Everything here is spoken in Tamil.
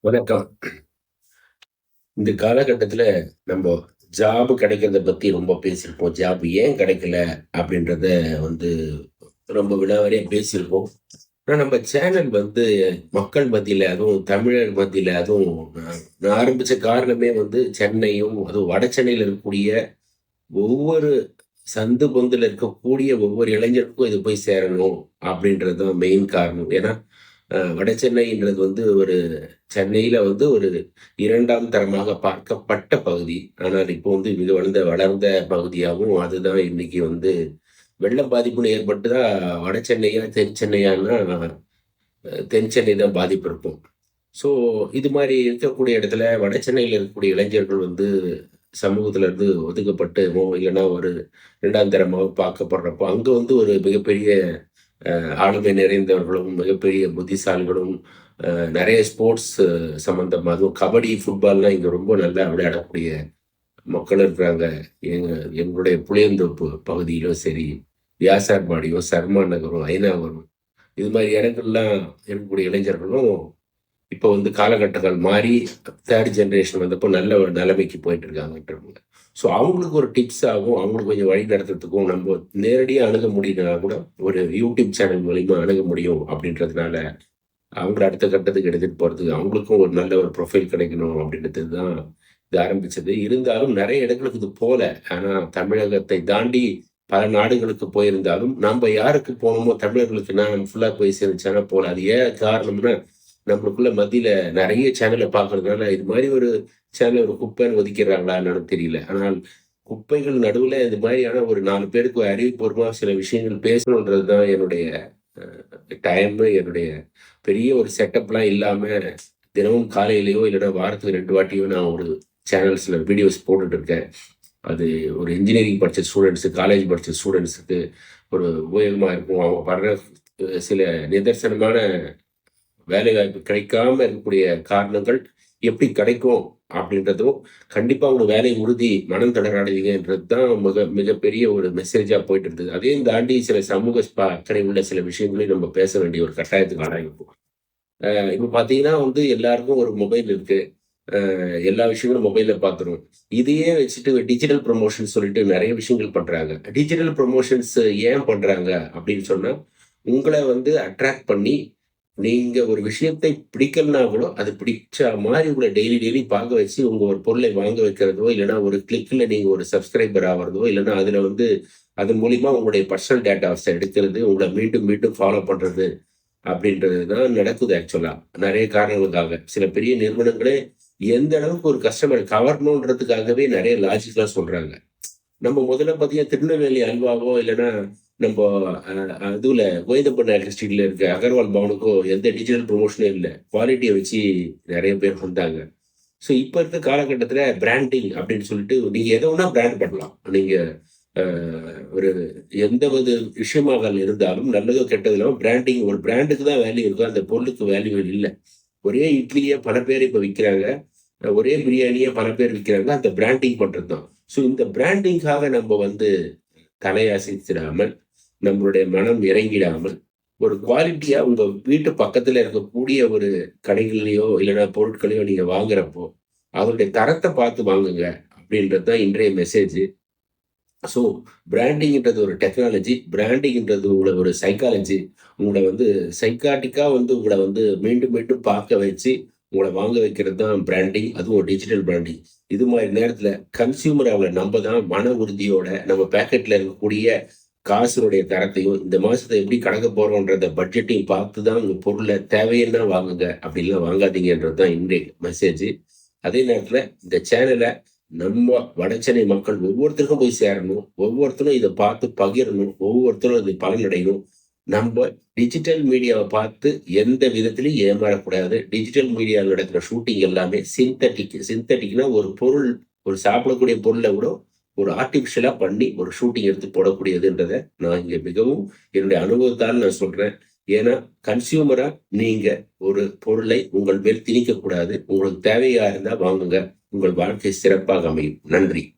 வணக்கம். இந்த காலகட்டத்தில் நம்ம ஜாப் கிடைக்கிறத பத்தி ரொம்ப பேசியிருப்போம். ஜாப் ஏன் கிடைக்கல அப்படின்றத வந்து ரொம்ப விலாவாரியா பேசியிருப்போம். ஆனா நம்ம சேனல் வந்து மக்கள் மத்தியில, அதுவும் தமிழர் மத்தியில் அதுவும் நான் ஆரம்பித்த ஆரம்பிச்ச காரணமே வந்து சென்னையும், அதுவும் வட சென்னையில இருக்கக்கூடிய ஒவ்வொரு சந்து பொந்தில் இருக்கக்கூடிய ஒவ்வொரு இளைஞருக்கும் இது போய் சேரணும் அப்படின்றது தான் மெயின் காரணம். ஏன்னா, வட சென்னைன்றது வந்து ஒரு சென்னையில வந்து ஒரு இரண்டாம் தரமாக பார்க்கப்பட்ட பகுதி. ஆனால் இப்போ வந்து மிக வளர்ந்த வளர்ந்த பகுதியாகவும் அதுதான் இன்னைக்கு வந்து வெள்ள பாதிப்புன்னு தான் வட சென்னையா, தென் சென்னையானா தென் சென்னை தான் பாதிப்பு இருக்கும். ஸோ இது மாதிரி இருக்கக்கூடிய இடத்துல வட சென்னையில் இருக்கக்கூடிய இளைஞர்கள் வந்து சமூகத்துல இருந்து ஒதுக்கப்பட்டு இல்லன்னா ஒரு இரண்டாம் தரமாக பார்க்கப்படுறப்போ, அங்கே வந்து ஒரு மிகப்பெரிய ஆளுமை நிறைந்தவர்களும், மிகப்பெரிய புத்திசாலிகளும், நிறைய ஸ்போர்ட்ஸ் சம்மந்தமாக அதுவும் கபடி, ஃபுட்பால்லாம் இங்கே ரொம்ப நல்லா விளையாடக்கூடிய மக்கள் இருக்கிறாங்க. எங்க எங்களுடைய புளியந்தோப்பு பகுதியிலும் சரி, வியாசார்பாடியும், சர்மா நகரும், ஐனாவரம் இது மாதிரி இடங்கள்லாம் இருக்கக்கூடிய இளைஞர்களும், இப்போ வந்து காலகட்டங்கள் மாறி தேர்ட் ஜென்ரேஷன் வந்தப்போ நல்ல ஒரு நிலைமைக்கு போயிட்டு இருக்காங்கன்றவங்க. ஸோ அவங்களுக்கு ஒரு டிப்ஸாகவும் அவங்களுக்கு கொஞ்சம் வழி நடத்துறதுக்கும் நம்ம நேரடியாக அணுக முடியலனா கூட, ஒரு யூடியூப் சேனல் மூலிமா அணுக முடியும் அப்படின்றதுனால, அவங்கள அடுத்த கட்டத்துக்கு எடுத்துகிட்டு போகிறதுக்கு அவங்களுக்கும் ஒரு நல்ல ஒரு ப்ரொஃபைல் கிடைக்கணும் அப்படின்றது தான் இது ஆரம்பிச்சது. இருந்தாலும் நிறைய இடங்களுக்கு இது போல. ஆனால் தமிழகத்தை தாண்டி பல நாடுகளுக்கு போயிருந்தாலும், நம்ம யாருக்கு போனோமோ தமிழர்களுக்கு நான் ஃபுல்லாக போய் சேர்ந்துச்சானா போகல அது ஏன் காரணம்னா, நம்மளுக்குள்ள மத்தியில நிறைய சேனலை பார்க்கறதுனால, இது மாதிரி ஒரு சேனல் ஒரு குப்பைன்னு ஒதுக்கிறாங்களா என்னன்னு தெரியல. ஆனால் குப்பைகள் நடுவுல இது மாதிரியான ஒரு நாலு பேருக்கு அறிவுபூர்வமா சில விஷயங்கள் பேசணுன்றது தான் என்னுடைய டைம் டைமு, என்னுடைய பெரிய ஒரு செட்டப்லாம் இல்லாம, தினமும் காலையிலேயோ இல்லைன்னா வாரத்துக்கு ரெண்டு வாட்டியோ நான் ஒரு சேனல்ஸ்ல வீடியோஸ் போட்டுட்டு இருக்கேன். அது ஒரு இன்ஜினியரிங் படிச்ச ஸ்டூடெண்ட்ஸு காலேஜ் படிச்ச ஸ்டூடண்ட்ஸுக்கு ஒரு உபயோகமா இருக்கும். அவங்க படுற சில நிதர்சனமான வேலைவாய்ப்பு கிடைக்காம இருக்கக்கூடிய காரணங்கள் எப்படி கிடைக்கும் அப்படின்றதும், கண்டிப்பாக அவங்க வேலை உறுதி, மனம் தளராடுவீங்கன்றது தான் மிக மிகப்பெரிய ஒரு மெசேஜாக போயிட்டு இருந்தது. அதையும் தாண்டி சில சமூக அக்கறை உள்ள சில விஷயங்களையும் நம்ம பேச வேண்டிய ஒரு கட்டாயத்துக்கு ஆளாகியிருக்கோம். இப்போ பார்த்தீங்கன்னா வந்து எல்லாருக்கும் ஒரு மொபைல் இருக்கு. எல்லா விஷயங்களும் மொபைல்ல பார்த்துருவோம். இதையே வச்சுட்டு டிஜிட்டல் ப்ரொமோஷன் சொல்லிட்டு நிறைய விஷயங்கள் பண்றாங்க. டிஜிட்டல் ப்ரொமோஷன்ஸ் ஏன் பண்றாங்க அப்படின்னு சொன்னா, உங்களை வந்து அட்ராக்ட் பண்ணி, நீங்க ஒரு விஷயத்தை பிடிக்கலனா கூட, அது பிடிச்ச மாதிரி உங்களை டெய்லி டெய்லி பார்க்க வச்சு, உங்க ஒரு பொருளை வாங்க வைக்கிறதோ, இல்லைன்னா ஒரு கிளிக்ல நீங்க ஒரு சப்ஸ்கிரைபர் ஆகிறதோ இல்லைன்னா அதுல வந்து அதன் மூலியமா உங்களுடைய பர்சனல் டேட்டாஸ் எடுக்கிறது, உங்களை மீண்டும் மீண்டும் ஃபாலோ பண்றது அப்படின்றது தான் நடக்குது ஆக்சுவலா. நிறைய காரணங்களுக்காக. சில பெரிய நிறுவனங்களே எந்த அளவுக்கு ஒரு கஸ்டமர் கவரணுன்றதுக்காகவே நிறைய லாஜிக்லாம் சொல்றாங்க. நம்ம முதல்ல பார்த்தீங்கன்னா, திருநெல்வேலி அல்வாவோ, இல்லைன்னா நம்ம அதுல கோவிந்தப்ப டிஸ்ட்ரிக்ட்ல இருக்க அகர்வால் பவனுக்கும் எந்த டிஜிட்டல் ப்ரொமோஷனும் இல்லை குவாலிட்டியை வச்சு நிறைய பேர் வந்தாங்க. ஸோ இப்போ இருக்க காலகட்டத்தில் பிராண்டிங் அப்படின்னு சொல்லிட்டு, நீங்கள் எதை வேணா பிராண்ட் பண்ணலாம். நீங்கள் ஒரு எந்த ஒரு விஷயமாக இருந்தாலும், நல்லதோ கெட்டது இல்லாமல் பிராண்டிங் ஒரு பிராண்டுக்கு தான் வேல்யூ இருக்கும். அந்த பொருளுக்கு வேல்யூ இல்லை ஒரே இட்லியை பல பேர் இப்போ விற்கிறாங்க ஒரே பிரியாணியை பல பேர் விற்கிறாங்க அந்த பிராண்டிங் பண்ணுறது தான். ஸோ இந்த பிராண்டிங்காக நம்ம வந்து தலையசைச்சிடாமல், நம்மளுடைய மனம் இறங்கிடாமல், ஒரு குவாலிட்டியா உங்க வீட்டு பக்கத்துல இருக்கக்கூடிய ஒரு கடைகள்லயோ, இல்லைன்னா பொருட்களையோ நீங்க வாங்குறப்போ, அதனுடைய தரத்தை பார்த்து வாங்குங்க அப்படின்றது தான் இன்றைய மெசேஜ் ஸோ பிராண்டிங்ன்றது ஒரு டெக்னாலஜி. பிராண்டிங்ன்றது உங்களை ஒரு சைக்காலஜி. உங்களை வந்து சைக்காட்டிக்காக வந்து உங்களை வந்து மீண்டும் மீண்டும் பார்க்க வச்சு, உங்களை வாங்க வைக்கிறது தான் பிராண்டிங். அதுவும் டிஜிட்டல் பிராண்டிங். இது மாதிரி நேரத்தில் கன்சியூமர் அவங்களை நம்ப தான் மன உறுதியோட, நம்ம பேக்கெட்டில் இருக்கக்கூடிய காசினுடைய தரத்தையும், இந்த மாசத்தை எப்படி கடக்க போறோன்றத பட்ஜெட்டையும் பார்த்து தான் உங்க பொருளை தேவையெல்லாம் வாங்குங்க. அப்படின்லாம் வாங்காதீங்கன்றது தான் இன்றைய மெசேஜு. அதே நேரத்துல இந்த சேனலை நம்ம வடச்சென்னை மக்கள் ஒவ்வொருத்தருக்கும் போய் சேரணும். ஒவ்வொருத்தரும் இதை பார்த்து பகிரணும். ஒவ்வொருத்தரும் இது பலனடையணும். நம்ம டிஜிட்டல் மீடியாவை பார்த்து எந்த விதத்திலையும் ஏமாறக்கூடாது. டிஜிட்டல் மீடியாவில் நடக்கிற ஷூட்டிங் எல்லாமே சிந்தட்டிக் சிந்தட்டிக்னா ஒரு பொருள் ஒரு சாப்பிடக்கூடிய பொருளை கூட ஒரு ஆர்டிஃபிஷியலாக பண்ணி ஒரு ஷூட்டிங் எடுத்து போடக்கூடியதுன்றதை நான் இங்கே மிகவும் என்னுடைய அனுபவத்தால் நான் சொல்றேன். ஏன்னா, கன்சியூமரா நீங்க ஒரு பொருளை உங்கள் மேல் திணிக்கக்கூடாது. உங்களுக்கு தேவையா இருந்தா வாங்குங்க. உங்கள் வாழ்க்கை சிறப்பாக அமையும். நன்றி.